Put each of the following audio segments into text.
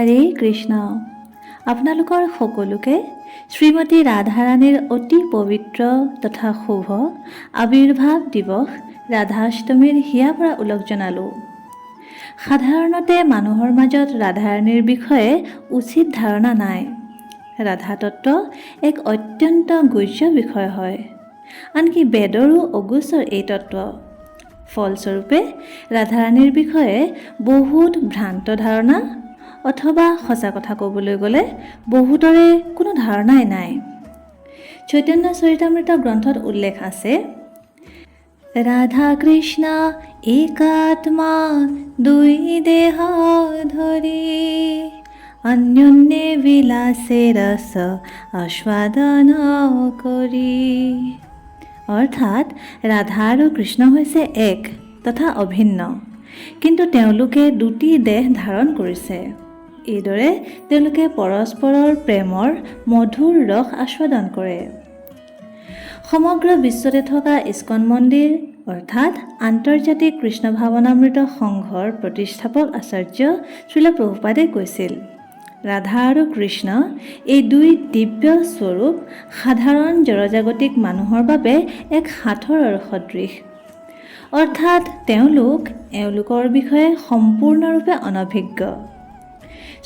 হৰে কৃষ্ণ। আপোনালোকৰ সকলোকে শ্ৰীমতী ৰাধাৰাণীৰ অতি পবিত্ৰ তথা শুভ আৱিৰ্ভাৱ দিৱস ৰাধাষ্টমীৰ হিয়াৰ পৰা ওলগ জনালোঁ। সাধাৰণতে মানুহৰ মাজত ৰাধাৰাণীৰ বিষয়ে উচিত ধাৰণা নাই। ৰাধা তত্ত্ব এক অত্যন্ত গুহ্য বিষয় হয়। আনকি বেদৰো অগোচৰ এই তত্ত্ব। ফলস্বৰূপে ৰাধাৰাণীৰ বিষয়ে বহুত ভ্ৰান্ত ধাৰণা অথবা সঁচা কথা ক'বলৈ গ'লে বহুতৰে কোনো ধাৰণাই নাই। চৈতন্য চৰিতামৃত গ্ৰন্থত উল্লেখ আছে ৰাধা কৃষ্ণ একাত্মা দুই দেহ ধৰি অন্যন্যে বিলাসে ৰস আস্বাদন কৰি। অৰ্থাৎ ৰাধা আৰু কৃষ্ণ হৈছে এক তথা অভিন্ন। কিন্তু তেওঁলোকে দুটি দেহ ধাৰণ কৰিছে। এইদৰে তেওঁলোকে পৰস্পৰৰ প্ৰেমৰ মধুৰ ৰস আস্বাদন কৰে। সমগ্ৰ বিশ্বতে থকা ইস্কন মন্দিৰ অৰ্থাৎ আন্তৰ্জাতিক কৃষ্ণ ভাৱনামৃত সংঘৰ প্ৰতিষ্ঠাপক আচাৰ্য শ্ৰীল প্ৰভুপাদে কৈছিল ৰাধা আৰু কৃষ্ণ এই দুই দিব্য স্বৰূপ সাধাৰণ জড়জাগতিক মানুহৰ বাবে এক সাঁথৰৰ সদৃশ। অৰ্থাৎ তেওঁলোক এওঁলোকৰ বিষয়ে সম্পূৰ্ণৰূপে অনভিজ্ঞ।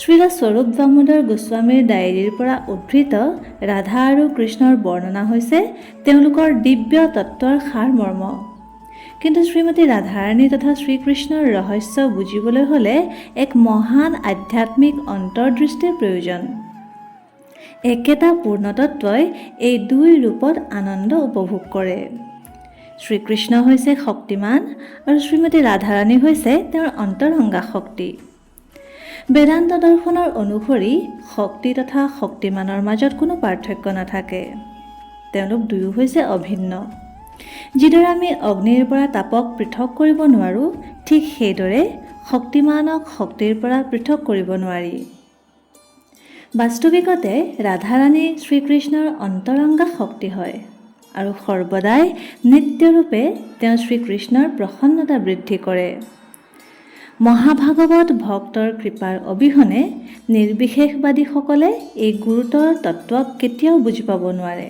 শ্ৰীল স্বৰূপ দামোদৰ গোস্বামীৰ ডায়েৰীৰ পৰা উদ্ধৃত ৰাধা আৰু কৃষ্ণৰ বৰ্ণনা হৈছে তেওঁলোকৰ দিব্য তত্ত্বৰ সাৰমৰ্ম কিন্তু শ্ৰীমতী ৰাধাৰাণী তথা শ্ৰীকৃষ্ণৰ ৰহস্য বুজিবলৈ হ'লে এক মহান আধ্যাত্মিক অন্তৰ্দৃষ্টিৰ প্ৰয়োজন। একেটা পূৰ্ণতত্ত্বই এই দুই ৰূপত আনন্দ উপভোগ কৰে। শ্ৰীকৃষ্ণ হৈছে শক্তিমান আৰু শ্ৰীমতী ৰাধাৰাণী হৈছে তেওঁৰ অন্তৰংগা শক্তি। বেদান্ত দৰ্শনৰ অনুসৰি শক্তি তথা শক্তিমানৰ মাজত কোনো পাৰ্থক্য নাথাকে। তেওঁলোক দুয়ো হৈছে অভিন্ন। যিদৰে আমি অগ্নিৰ পৰা তাপক পৃথক কৰিব নোৱাৰোঁ ঠিক সেইদৰে শক্তিমানক শক্তিৰ পৰা পৃথক কৰিব নোৱাৰি। বাস্তৱিকতে ৰাধাৰাণী শ্ৰীকৃষ্ণৰ অন্তৰংগা শক্তি হয় আৰু সৰ্বদাই নিত্যৰূপে তেওঁ শ্ৰীকৃষ্ণৰ প্ৰসন্নতা বৃদ্ধি কৰে। মহাভাগৱত ভক্তৰ কৃপাৰ অবিহনে নিৰ্বিশেষবাদীসকলে এই গুৰুতৰ তত্ত্বক কেতিয়াও বুজি পাব নোৱাৰে।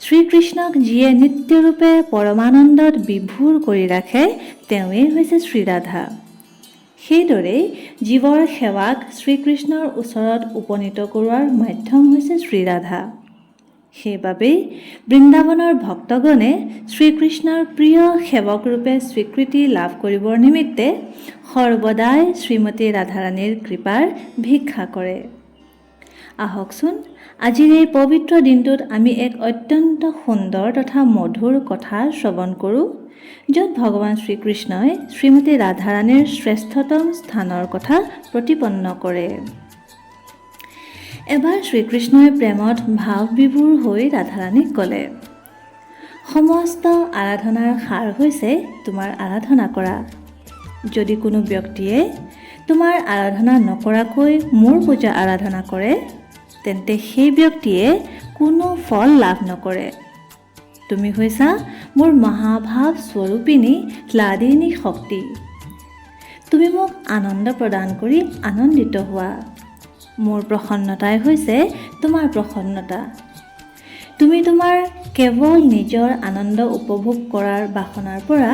শ্ৰীকৃষ্ণক যিয়ে নিত্যৰূপে পৰমানন্দত বিভোৰ কৰি ৰাখে তেওঁৱেই হৈছে শ্ৰীৰাধা। সেইদৰেই জীৱৰ সেৱাক শ্ৰীকৃষ্ণৰ ওচৰত উপনীত কৰোৱাৰ মাধ্যম হৈছে শ্ৰীৰাধা। সেইবাবেই বৃন্দাবনৰ ভক্তগণে শ্ৰীকৃষ্ণৰ প্ৰিয় সেৱকৰূপে স্বীকৃতি লাভ কৰিবৰ নিমিত্তে সৰ্বদাই শ্ৰীমতী ৰাধাৰাণীৰ কৃপাৰ ভিক্ষা কৰে। আহকচোন, আজিৰ এই পবিত্ৰ দিনটোত আমি এক অত্যন্ত সুন্দৰ তথা মধুৰ কথা শ্ৰৱণ কৰোঁ, য'ত ভগৱান শ্ৰীকৃষ্ণই শ্ৰীমতী ৰাধাৰাণীৰ শ্ৰেষ্ঠতম স্থানৰ কথা প্ৰতিপন্ন কৰে। এবাৰ শ্ৰীকৃষ্ণই প্ৰেমত ভাৱবিভোৰ হৈ ৰাধাৰাণীক ক'লে, সমস্ত আৰাধনাৰ সাৰ হৈছে তোমাৰ আৰাধনা কৰা। যদি কোনো ব্যক্তিয়ে তোমাৰ আৰাধনা নকৰাকৈ মোৰ পূজা আৰাধনা কৰে, তেন্তে সেই ব্যক্তিয়ে কোনো ফল লাভ নকৰে। তুমি হৈছা মোৰ মহাভাৱ স্বৰূপিনী লাদিনী শক্তি। তুমি মোক আনন্দ প্ৰদান কৰি আনন্দিত হোৱা। মোৰ প্ৰসন্নতাই হৈছে তোমাৰ প্ৰসন্নতা। তুমি তোমাৰ কেৱল নিজৰ আনন্দ উপভোগ কৰাৰ বাসনাৰ পৰা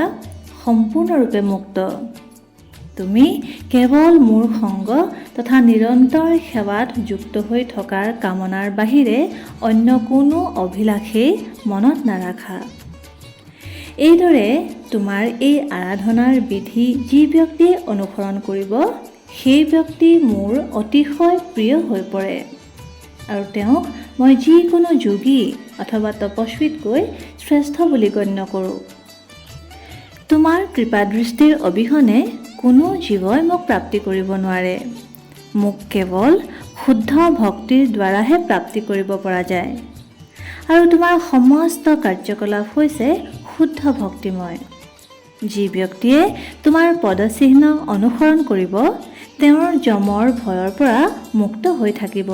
সম্পূৰ্ণৰূপে মুক্ত। তুমি কেৱল মোৰ সংগ তথা নিৰন্তৰ সেৱাত যুক্ত হৈ থকাৰ কামনাৰ বাহিৰে অন্য কোনো অভিলাষেই মনত নাৰাখা। এইদৰে তোমাৰ এই আৰাধনাৰ বিধি যি ব্যক্তিয়ে অনুসৰণ কৰিব সেই ব্যক্তি মোৰ অতিশয় প্ৰিয় হৈ পৰে। আৰু তেওঁক মই যিকোনো যোগী অথবা তপস্বীতকৈ শ্ৰেষ্ঠ বুলি গণ্য কৰোঁ। তোমাৰ কৃপাদৃষ্টিৰ অবিহনে কোনো জীৱই মোক প্ৰাপ্তি কৰিব নোৱাৰে। মোক কেৱল শুদ্ধ ভক্তিৰ দ্বাৰাহে প্ৰাপ্তি কৰিব পৰা যায়। আৰু তোমাৰ সমস্ত কাৰ্যকলাপ হৈছে শুদ্ধ ভক্তিময়। যি ব্যক্তিয়ে তোমাৰ পদচিহ্ন অনুসৰণ কৰিব তেওঁৰ যমৰ ভয়ৰ পৰা মুক্ত হৈ থাকিব।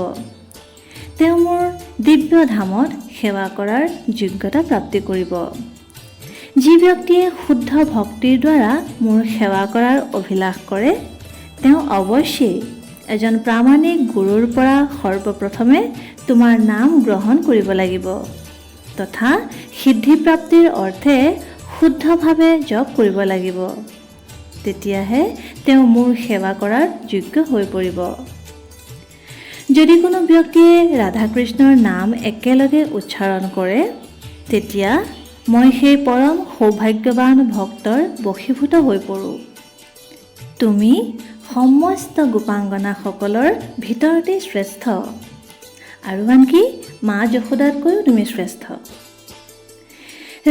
তেওঁ মোৰ দিব্য ধামত সেৱা কৰাৰ যোগ্যতা প্ৰাপ্তি কৰিব। যি ব্যক্তিয়ে শুদ্ধ ভক্তিৰ দ্বাৰা মোৰ সেৱা কৰাৰ অভিলাষ কৰে, তেওঁ অৱশ্যেই এজন প্ৰামাণিক গুৰুৰ পৰা সৰ্বপ্ৰথমে তোমাৰ নাম গ্ৰহণ কৰিব লাগিব, তথা সিদ্ধিপ্ৰাপ্তিৰ অৰ্থে শুদ্ধভাৱে জপ কৰিব লাগিব। তেতিয়াহে তেওঁ মোৰ সেৱা কৰাৰ যোগ্য হৈ পৰিব। যদি কোনো ব্যক্তিয়ে ৰাধাকৃষ্ণৰ নাম একেলগে উচ্চাৰণ কৰে তেতিয়া মই সেই পৰম সৌভাগ্যৱান ভক্তৰ বশীভূত হৈ পৰোঁ। তুমি সমস্ত গোপাংগনাসকলৰ ভিতৰতে শ্ৰেষ্ঠ। আৰু আনকি মা যশোদাতকৈও তুমি শ্ৰেষ্ঠ।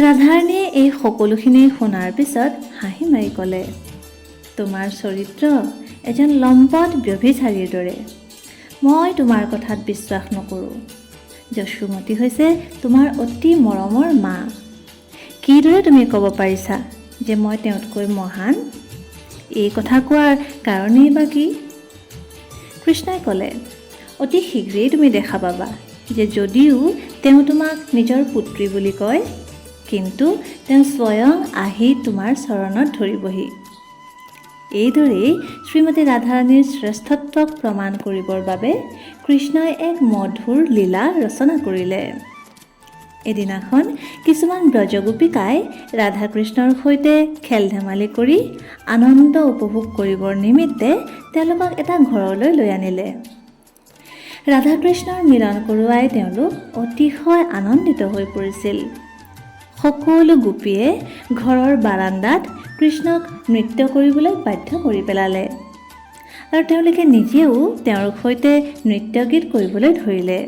ৰাধাৰাণীয়ে এই সকলোখিনি শুনাৰ পিছত হাঁহি মাৰি ক'লে তোমাৰ চৰিত্ৰ এজন লম্পট ব্যভিচাৰীৰ দৰে। মই তোমাৰ কথাত বিশ্বাস নকৰোঁ। যশোমতী হৈছে তোমাৰ অতি মৰমৰ মা। কিদৰে তুমি ক'ব পাৰিছা যে মই তেওঁতকৈ মহান? এই কথা কোৱাৰ কাৰণেই বা কি? কৃষ্ণই ক'লে, অতি শীঘ্ৰেই তুমি দেখা পাবা যে যদিও তেওঁ তোমাক নিজৰ পুত্ৰী বুলি কয়, কিন্তু তেওঁ স্বয়ং আহি তোমাৰ চৰণত ধৰিবহি। এইদৰেই শ্ৰীমতী ৰাধাৰাণীৰ শ্ৰেষ্ঠত্বক প্ৰমাণ কৰিবৰ বাবে কৃষ্ণই এক মধুৰ লীলা ৰচনা কৰিলে। এদিনাখন কিছুমান ব্ৰজগোপিকাই ৰাধাকৃষ্ণৰ সৈতে খেল ধেমালি কৰি আনন্দ উপভোগ কৰিবৰ নিমিত্তে তেওঁলোকক এটা ঘৰলৈ লৈ আনিলে। ৰাধাকৃষ্ণৰ মিলন কৰোৱাই তেওঁলোক অতিশয় আনন্দিত হৈ পৰিছিল। সকলো গোপীয়ে ঘৰৰ বাৰান্দাত কৃষ্ণক নৃত্য কৰিবলৈ বাধ্য কৰি পেলালে। আৰু তেওঁলোকে নিজেও তেওঁৰ সৈতে নৃত্য গীত কৰিবলৈ ধৰিলে।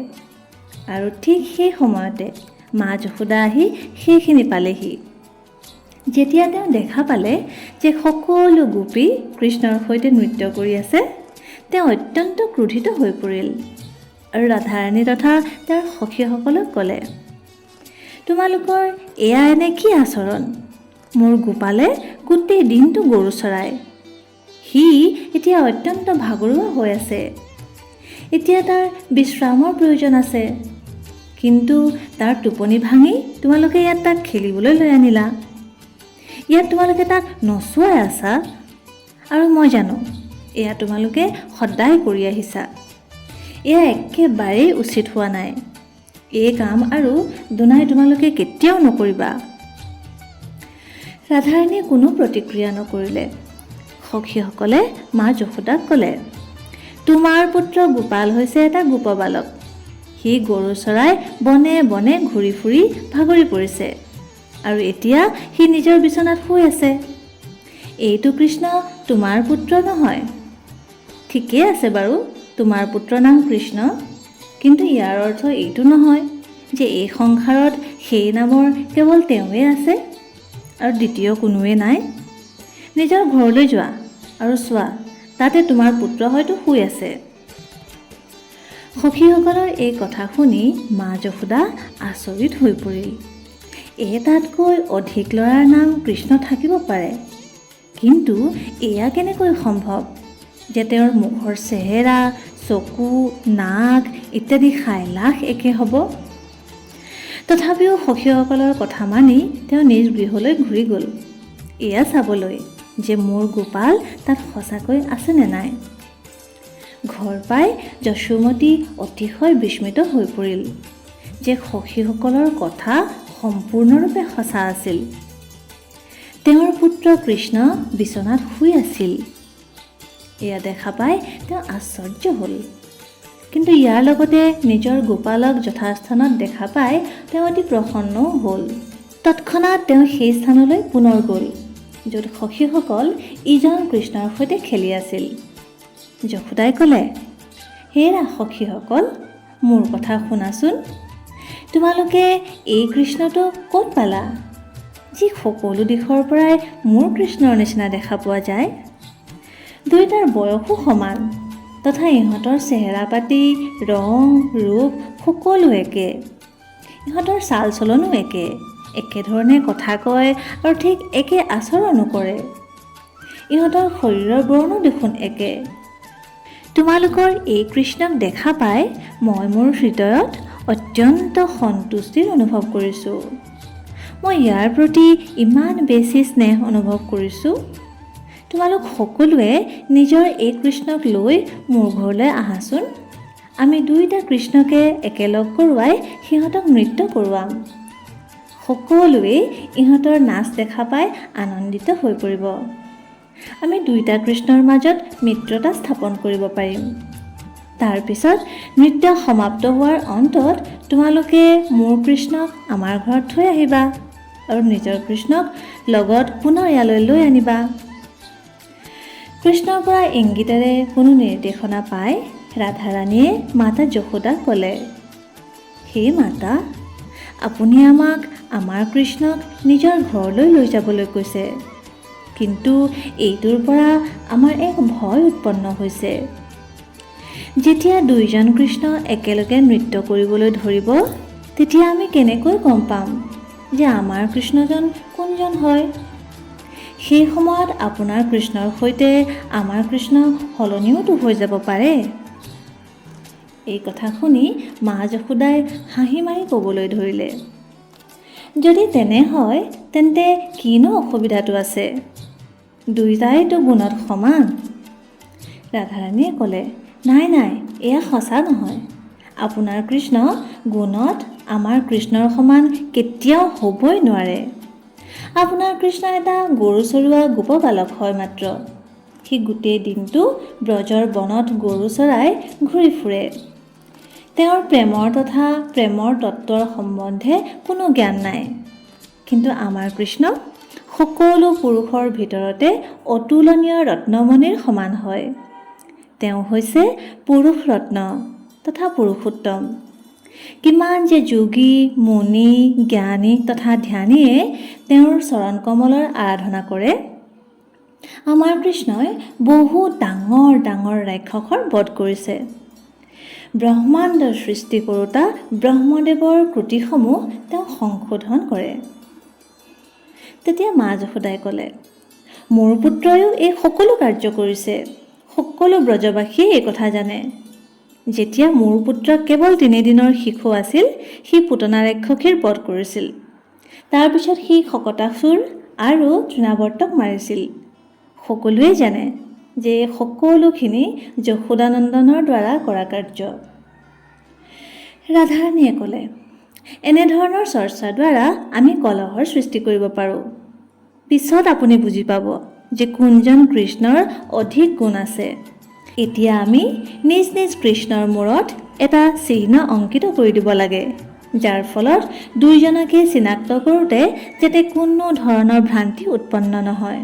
আৰু ঠিক সেই সময়তে মা যশোদা আহি সেইখিনি পালেহি। যেতিয়া তেওঁ দেখা পালে যে সকলো গোপী কৃষ্ণৰ সৈতে নৃত্য কৰি আছে তেওঁ অত্যন্ত ক্ৰোধিত হৈ পৰিল। আৰু ৰাধাৰাণী তথা তেওঁৰ সখীসকলক ক'লে তোমালোকৰ এয়া এনে কি আচৰণ? মোৰ গোপালে গোটেই দিনটো গৰু চৰায় সি এতিয়া অত্যন্ত ভাগৰুৱা হৈ আছে। এতিয়া তাৰ বিশ্ৰামৰ প্ৰয়োজন আছে। কিন্তু তাৰ টোপনি ভাঙি তোমালোকে ইয়াত তাক খেলিবলৈ লৈ আনিলা। ইয়াত তোমালোকে তাক নচুৱাই আছা। আৰু মই জানো, এয়া তোমালোকে সদায় কৰি আহিছা। এয়া একেবাৰেই উচিত হোৱা নাই। এই কাম আৰু দুনাই তোমালোকে কেতিয়াও নকৰিবা। ৰাধাৰাণীয়ে কোনো প্ৰতিক্ৰিয়া নকৰিলে। সখীসকলে মা যশোদাক ক'লে তোমাৰ পুত্ৰ গোপাল হৈছে এটা গোপবালক। সি গৰু চৰাই বনে বনে ঘূৰি ফুৰি ভাগৰি পৰিছে আৰু এতিয়া সি নিজৰ বিচনাত শুই আছে। এইটো কৃষ্ণ তোমাৰ পুত্ৰ নহয়। ঠিকেই আছে বাৰু তোমাৰ পুত্ৰৰ নাম কৃষ্ণ। কিন্তু ইয়াৰ অৰ্থ এইটো নহয় যে এই সংসাৰত সেই নামৰ কেৱল তেওঁৱেই আছে। আৰু দ্বিতীয় কোনোৱে নাই? নিজৰ ঘৰলৈ যোৱা আৰু চোৱা তাতে তোমাৰ পুত্ৰ হয়তো শুই আছে। সখীসকলৰ এই কথা শুনি মা যশোদা আচৰিত হৈ পৰিল। এটাতকৈ অধিক ল'ৰাৰ নাম কৃষ্ণ থাকিব পাৰে। কিন্তু এয়া কেনেকৈ সম্ভৱ? যে তেওঁৰ মুখৰ চেহেৰা চকু নাক ইত্যাদি সাইলাখ একে হ'ব? তথাপিও সখীসকলৰ কথা মানি তেওঁ নিজ গৃহলৈ ঘূৰি গ'ল। এয়া চাবলৈ যে মোৰ গোপাল তাত সঁচাকৈ আছেনে নাই? ঘৰ পাই যশোমতী অতিশয় বিস্মিত হৈ পৰিল যে সখীসকলৰ কথা সম্পূৰ্ণৰূপে সঁচা আছিল। তেওঁৰ পুত্ৰ কৃষ্ণ বিচনাত শুই আছিল। এয়া দেখা পাই তেওঁ আশ্চৰ্য হ'ল। কিন্তু ইয়াৰ লগতে নিজৰ গোপালক যথাস্থানত দেখা পাই তেওঁ অতি প্ৰসন্নও হ'ল। তৎক্ষণাত তেওঁ সেই স্থানলৈ পুনৰ গ'ল, য'ত সখীসকল ইজন কৃষ্ণৰ সৈতে খেলি আছিল। যশোদাই ক'লে, হেৰা সখীসকল, মোৰ কথা শুনাচোন। তোমালোকে এই কৃষ্ণটো ক'ত পালা? যি সকলো দিশৰ পৰাই মোৰ কৃষ্ণৰ নিচিনা দেখা পোৱা যায়। দুয়োটাৰ বয়সো সমান। তথা ইহঁতৰ চেহেৰা পাতি ৰং ৰূপ সকলো একে। ইহঁতৰ চাল চলনো একে। একেধৰণে কথা কয় আৰু ঠিক একে আচৰণো কৰে। ইহঁতৰ শৰীৰৰ বৰ্ণো দেখোন একে। তোমালোকৰ এই কৃষ্ণক দেখা পাই মই মোৰ হৃদয়ত অত্যন্ত সন্তুষ্টিৰ অনুভৱ কৰিছোঁ। মই ইয়াৰ প্ৰতি ইমান বেছি স্নেহ অনুভৱ কৰিছোঁ। তোমালোক সকলোৱে নিজৰ এই কৃষ্ণক লৈ মোৰ ঘৰলৈ আহাচোন। আমি দুয়োটা কৃষ্ণকে একেলগ কৰোৱাই সিহঁতক নৃত্য কৰোৱাম। সকলোৱেই ইহঁতৰ নাচ দেখা পাই আনন্দিত হৈ পৰিব। আমি দুয়োটা কৃষ্ণৰ মাজত মিত্ৰতা স্থাপন কৰিব পাৰিম। তাৰপিছত নৃত্য সমাপ্ত হোৱাৰ অন্তত তোমালোকে মোৰ কৃষ্ণক আমাৰ ঘৰত থৈ আহিবা আৰু নিজৰ কৃষ্ণক লগত পুনৰ ইয়ালৈ লৈ আনিবা। কৃষ্ণৰ পৰা ইংগিতেৰে কোনো নিৰ্দেশনা পাই ৰাধাৰাণীয়ে মাতা যশোদাক ক'লে, হে মাতা, আপুনি আমাক, আমাৰ কৃষ্ণক নিজৰ ঘৰলৈ লৈ যাবলৈ কৈছে। কিন্তু এইটোৰ পৰা আমাৰ এক ভয় উৎপন্ন হৈছে। যেতিয়া দুইজন কৃষ্ণ একেলগে নৃত্য কৰিবলৈ ধৰিব, তেতিয়া আমি কেনেকৈ গম পাম যে আমাৰ কৃষ্ণজন কোনজন হয়? সেই সময়ত আপোনাৰ কৃষ্ণৰ সৈতে আমাৰ কৃষ্ণ সলনিওতো হৈ যাব পাৰে। এই কথা শুনি মা যশোদাই হাঁহি মাৰি ক'বলৈ ধৰিলে। যদি তেনে হয় তেন্তে কিনো অসুবিধাটো আছে? দুয়োটাইতো গুণত সমান। ৰাধাৰাণীয়ে ক'লে নাই নাই এয়া সঁচা নহয়। আপোনাৰ কৃষ্ণ গুণত আমাৰ কৃষ্ণৰ সমান কেতিয়াও হ'বই নোৱাৰে। আপোনাৰ কৃষ্ণ এটা গৰু চৰোৱা গোপবালক হয় মাত্ৰ। সি গোটেই দিনটো ব্ৰজৰ বনত গৰু চৰাই ঘূৰি ফুৰে। তেওঁৰ প্ৰেমৰ তথা প্ৰেমৰ তত্ত্বৰ সম্বন্ধে কোনো জ্ঞান নাই। কিন্তু আমাৰ কৃষ্ণ সকলো পুৰুষৰ ভিতৰতে অতুলনীয় ৰত্নমণিৰ সমান হয়। তেওঁ হৈছে পুৰুষ ৰত্ন তথা পুৰুষোত্তম। কিমান যে যোগী মুনি জ্ঞানী তথা ধ্যানীয়ে তেওঁৰ চৰণ কমলৰ আৰাধনা কৰে। আমাৰ কৃষ্ণই বহু ডাঙৰ ডাঙৰ ৰাক্ষসৰ বধ কৰিছে। ব্ৰহ্মাণ্ড সৃষ্টি কৰোঁতা ব্ৰহ্মদেৱৰ ক্ৰুটিসমূহ তেওঁ সংশোধন কৰে। তেতিয়া মা যশোদাই ক'লে মোৰ পুত্ৰইও এই সকলো কাৰ্য কৰিছে। সকলো ব্ৰজবাসীয়ে এই কথা জানে। যেতিয়া মোৰ পুত্ৰ কেৱল তিনিদিনৰ শিশু আছিল সি পুতনা ৰাক্ষসীৰ বধ কৰিছিল। তাৰপিছত সি শকতাসুৰ আৰু তৃণাৱৰ্তক মাৰিছিল। সকলোৱে জানে যে সকলোখিনি যশোদানন্দনৰ দ্বাৰা কৰা কাৰ্য। ৰাধাৰাণীয়ে ক'লে এনেধৰণৰ চৰ্চাৰ দ্বাৰা আমি কলহৰ সৃষ্টি কৰিব পাৰোঁ। পিছত আপুনি বুজি পাব যে কোনজন কৃষ্ণৰ অধিক গুণ আছে। এতিয়া আমি নিজ নিজ কৃষ্ণৰ মূৰত এটা চিহ্ন অংকিত কৰি দিব লাগে। যাৰ ফলত দুয়োজনকে চিনাক্ত কৰোঁতে যাতে কোনো ধৰণৰ ভ্ৰান্তি উৎপন্ন নহয়।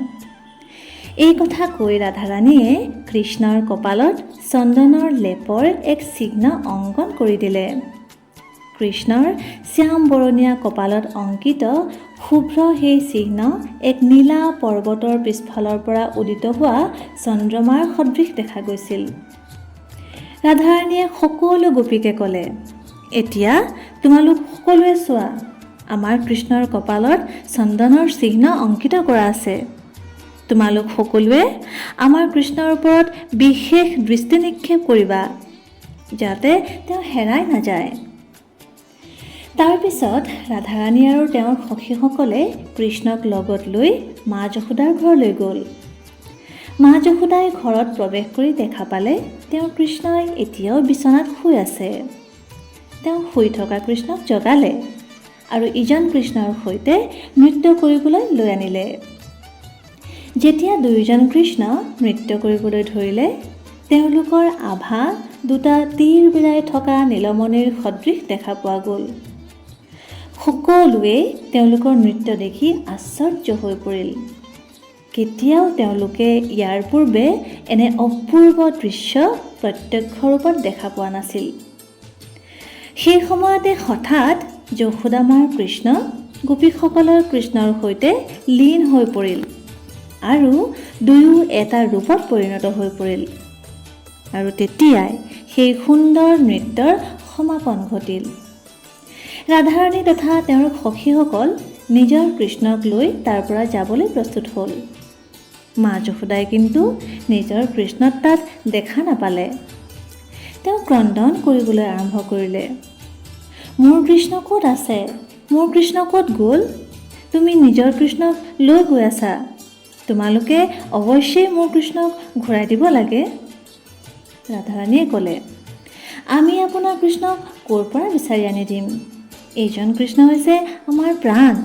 এই কথা কৈ ৰাধাৰাণীয়ে কৃষ্ণৰ কপালত চন্দনৰ লেপৰ এক চিহ্ন অংকন কৰি দিলে। কৃষ্ণৰ শ্যাম বৰণীয়া কপালত অংকিত শুভ্ৰ সেই চিহ্ন এক নীলা পৰ্বতৰ পিছফালৰ পৰা উদিত হোৱা চন্দ্ৰমাৰ সদৃশ দেখা গৈছিল। ৰাধাৰাণীয়ে সকলো গোপীকে ক'লে এতিয়া তোমালোক সকলোৱে চোৱা আমাৰ কৃষ্ণৰ কপালত চন্দনৰ চিহ্ন অংকিত কৰা আছে। তোমালোক সকলোৱে আমাৰ কৃষ্ণৰ ওপৰত বিশেষ দৃষ্টি নিক্ষেপ কৰিবা যাতে তেওঁ হেৰাই নাযায়। তাৰপিছত ৰাধাৰাণী আৰু তেওঁৰ সখীসকলে কৃষ্ণক লগত লৈ মা যশোদাৰ ঘৰলৈ গ'ল। মা যশোদাই ঘৰত প্ৰৱেশ কৰি দেখা পালে তেওঁৰ কৃষ্ণই এতিয়াও বিচনাত শুই আছে। তেওঁ শুই থকা কৃষ্ণক জগালে আৰু ইজন কৃষ্ণৰ সৈতে নৃত্য কৰিবলৈ লৈ আনিলে। যেতিয়া দুয়োজন কৃষ্ণ নৃত্য কৰিবলৈ ধৰিলে তেওঁলোকৰ আভা দুটা তীৰ বিৰাই থকা নীলমণিৰ সদৃশ দেখা পোৱা গ'ল। সকলোৱে তেওঁলোকৰ নৃত্য দেখি আশ্চৰ্য হৈ পৰিল। কেতিয়াও তেওঁলোকে ইয়াৰ পূৰ্বে এনে অপূৰ্ব দৃশ্য প্ৰত্যক্ষ ৰূপত দেখা পোৱা নাছিল। সেই সময়তে হঠাৎ যশোদামাৰ কৃষ্ণ গোপীসকলৰ কৃষ্ণৰ সৈতে লীন হৈ পৰিল আৰু দুয়ো এটা ৰূপত পৰিণত হৈ পৰিল। আৰু তেতিয়াই সেই সুন্দৰ নৃত্যৰ সমাপন ঘটিল। ৰাধাৰাণী তথা তেওঁৰ সখীসকল নিজৰ কৃষ্ণক লৈ তাৰ পৰা যাবলৈ প্ৰস্তুত হ'ল। মা যশোদাই কিন্তু নিজৰ কৃষ্ণক তাত দেখা নাপালে। তেওঁ ক্ৰদন কৰিবলৈ আৰম্ভ কৰিলে। মোৰ কৃষ্ণ ক'ত আছে? মোৰ কৃষ্ণ ক'ত গ'ল? তুমি নিজৰ কৃষ্ণক লৈ গৈ আছা। তোমালোকে অৱশ্যেই মোৰ কৃষ্ণক ঘূৰাই দিব লাগে? ৰাধাৰাণীয়ে ক'লে, আমি আপোনাৰ কৃষ্ণক ক'ৰ পৰা বিচাৰি আনি দিম? এইজন কৃষ্ণ হৈছে আমাৰ প্ৰাণ।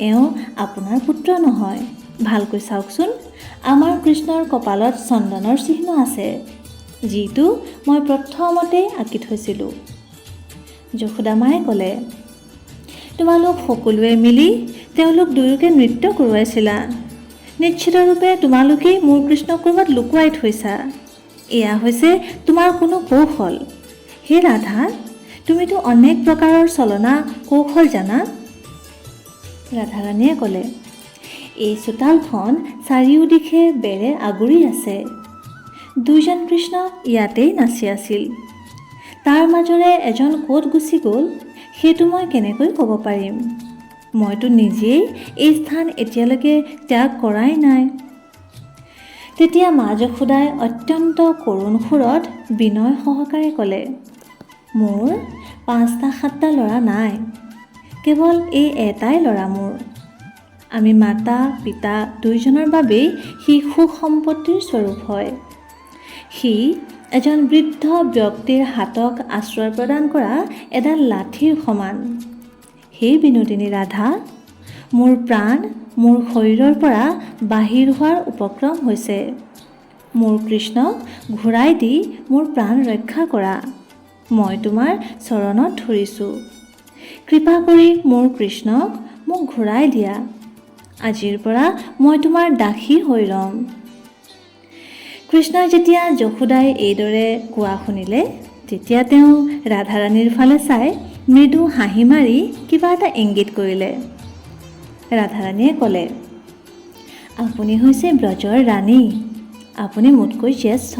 এওঁ আপোনাৰ পুত্ৰ নহয়। ভালকৈ চাওকচোন, আমাৰ কৃষ্ণৰ কপালত চন্দনৰ চিহ্ন আছে, যিটো মই প্ৰথমতেই আঁকি থৈছিলোঁ। যশোদামায়ে ক'লে, তোমালোক সকলোৱে মিলি তেওঁলোক দুয়োকে নৃত্য কৰোৱাইছিলা। নিশ্চিতৰূপে তোমালোকেই মোৰ কৃষ্ণক ক'ৰবাত লুকুৱাই থৈছা। এয়া হৈছে তোমাৰ কোনো কৌশল। হে ৰাধা তুমিতো অনেক প্ৰকাৰৰ চলনা কৌশল জানা? ৰাধাৰাণীয়ে ক'লে এই চোতালখন চাৰিওদিশে বেৰে আগুৰি আছে। দুইজন কৃষ্ণ ইয়াতেই নাচি আছিল। তাৰ মাজৰে এজন ক'ত গুচি গ'ল সেইটো মই কেনেকৈ ক'ব পাৰিম? মইতো নিজেই এই স্থান এতিয়ালৈকে ত্যাগ কৰাই নাই। তেতিয়া মা যশোদাই অত্যন্ত কৰুণ সুৰত বিনয় সহকাৰে ক'লে মোৰ পাঁচটা সাতটা ল'ৰা নাই। কেৱল এই এটাই ল'ৰা মোৰ। আমি মাতা, পিতা দুয়োজনৰ বাবেই সি সুখ সম্পত্তিৰ স্বৰূপ হয়। সি এজন বৃদ্ধ ব্যক্তিৰ হাতক আশ্ৰয় প্ৰদান কৰা এডাল লাঠিৰ সমান। সেই বিনোদিনী ৰাধা, মোৰ প্ৰাণ, মোৰ শৰীৰৰ পৰা বাহিৰ হোৱাৰ উপক্ৰম হৈছে। মোৰ কৃষ্ণক ঘূৰাই দি মোৰ প্ৰাণ ৰক্ষা কৰা। মই তোমাৰ চৰণত ধৰিছোঁ। কৃপা কৰি মোৰ কৃষ্ণক মোক ঘূৰাই দিয়া। আজিৰ পৰা মই তোমাৰ দাসী হৈ ৰ'ম। কৃষ্ণই যেতিয়া যশোদাই এইদৰে কোৱা শুনিলে তেতিয়া তেওঁ ৰাধাৰাণীৰ ফালে চাই মৃদু হাঁহি মাৰি কিবা এটা ইংগিত কৰিলে। ৰাধাৰাণীয়ে ক'লে আপুনি হৈছে ব্ৰজৰ ৰাণী। আপুনি মোতকৈ জ্যেষ্ঠ।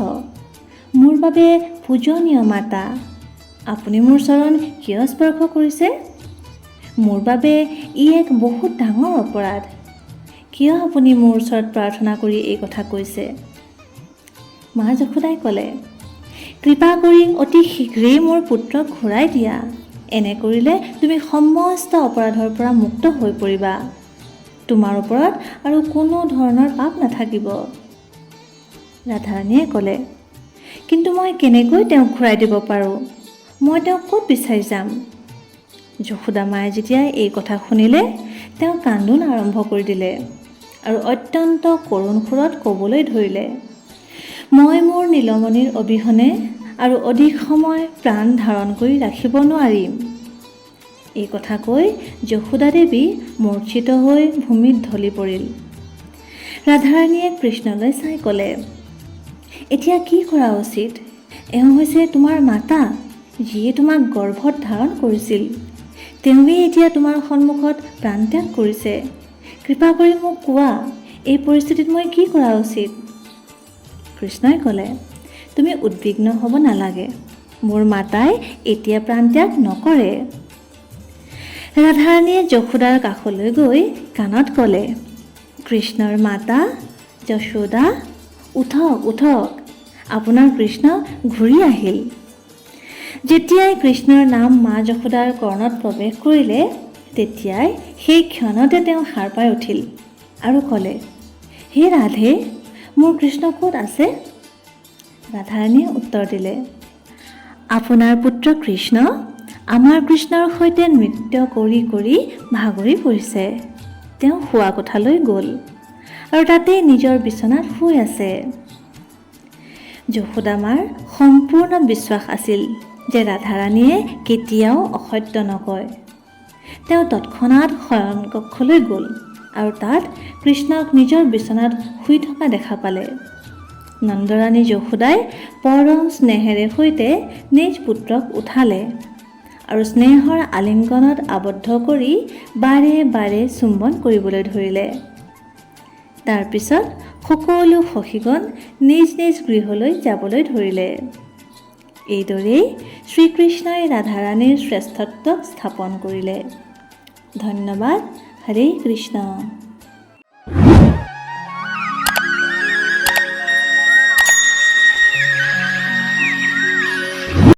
মোৰ বাবে পূজনীয় মাতা। আপুনি মোৰ চৰণ কিয় স্পৰ্শ কৰিছে? মোৰ বাবে ই এক বহুত ডাঙৰ অপৰাধ। কিয় আপুনি মোৰ ওচৰত প্ৰাৰ্থনা কৰি এই কথা কৈছে? মা যশোদাই ক'লে কৃপা কৰি অতি শীঘ্ৰেই মোৰ পুত্ৰক ঘূৰাই দিয়া। এনে কৰিলে তুমি সমস্ত অপৰাধৰ পৰা মুক্ত হৈ পৰিবা। তোমাৰ ওপৰত আৰু কোনো ধৰণৰ পাপ নাথাকিব। ৰাধাৰাণীয়ে ক'লে কিন্তু মই কেনেকৈ তেওঁক ঘূৰাই দিব পাৰোঁ? মই তেওঁক ক'ত বিচাৰি যাম? যশোদা মায়ে যেতিয়া এই কথা শুনিলে তেওঁ কান্দোন আৰম্ভ কৰি দিলে আৰু অত্যন্ত কৰুণ সুৰত ক'বলৈ ধৰিলে মই মোৰ নীলমণিৰ অবিহনে আৰু অধিক সময় প্ৰাণ ধাৰণ কৰি ৰাখিব নোৱাৰিম এই কথা কৈ যশোদা দেৱী মূৰ্ছিত হৈ ভূমিত ঢলি পৰিল। ৰাধাৰাণীয়ে কৃষ্ণলৈ চাই ক'লে এতিয়া কি কৰা উচিত? এওঁ হৈছে তোমাৰ মাতা। যিয়ে তোমাক গৰ্ভত ধাৰণ কৰিছিল। তেওঁৱেই এতিয়া তোমাৰ সন্মুখত প্ৰাণত্যাগ কৰিছে। কৃপা কৰি মোক কোৱা, এই পৰিস্থিতিত মই কি কৰা উচিত? কৃষ্ণই ক'লে, তুমি উদ্বিগ্ন হ'ব নালাগে। মোৰ মাতাই এতিয়া প্ৰাণত্যাগ নকৰে। ৰাধাৰাণীয়ে যশোদাৰ কাষলৈ গৈ কাণত ক'লে, কৃষ্ণৰ মাতা, যশোদা, উঠক উঠক। আপোনাৰ কৃষ্ণ ঘূৰি আহিল। যেতিয়াই কৃষ্ণৰ নাম মা যশোদাৰ কৰ্ণত প্ৰৱেশ কৰিলে তেতিয়াই সেই ক্ষণতে তেওঁ সাৰ পাই উঠিল আৰু ক'লে হে ৰাধে মোৰ কৃষ্ণ ক'ত আছে? ৰাধাৰাণীয়ে উত্তৰ দিলে আপোনাৰ পুত্ৰ কৃষ্ণ আমাৰ কৃষ্ণৰ সৈতে নৃত্য কৰি কৰি ভাগৰি পৰিছে। তেওঁ শোৱা কোঠালৈ গ'ল আৰু তাতেই নিজৰ বিচনাত শুই আছে। যশোদামাৰ সম্পূৰ্ণ বিশ্বাস আছিল। যে ৰাধাৰাণীয়ে কেতিয়াও অসত্য নকয়। তেওঁ তৎক্ষণাত শয়নকক্ষলৈ গ'ল আৰু তাত কৃষ্ণক নিজৰ বিচনাত শুই থকা দেখা পালে। নন্দৰাণী যশোদাই পৰম স্নেহেৰে সৈতে নিজ পুত্ৰক উঠালে আৰু স্নেহৰ আলিংগনত আবদ্ধ কৰি বাৰে বাৰে চুম্বন কৰিবলৈ ধৰিলে। তাৰপিছত সকলো সখীগণ নিজ নিজ গৃহলৈ যাবলৈ ধৰিলে। এইদৰেই শ্ৰীকৃষ্ণই ৰাধাৰাণীৰ শ্ৰেষ্ঠত্ব স্থাপন কৰিলে। ধন্যবাদ। হৰে কৃষ্ণ।